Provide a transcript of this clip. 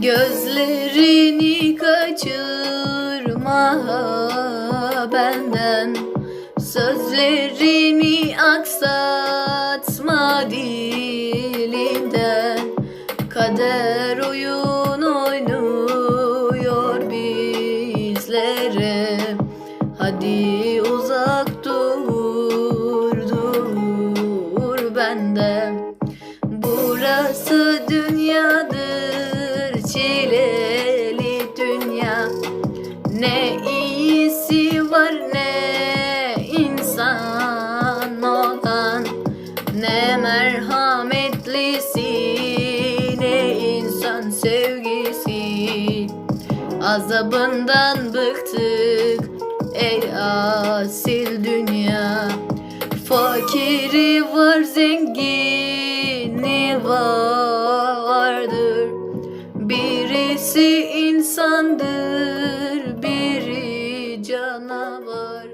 Gözlerini kaçırma benden. Sözlerimi aksatma dilinden Kader oyun oynuyor bizlere. Hadi uzak dur, dur benden. Burası dünyadır çileli dünya. Ne iyisi var ne insan olan. Ne merhametlisi ne insan sevgisi. Azabından bıktık ey asil dünya. Fakiri var zengini Birisi insandır biri canavar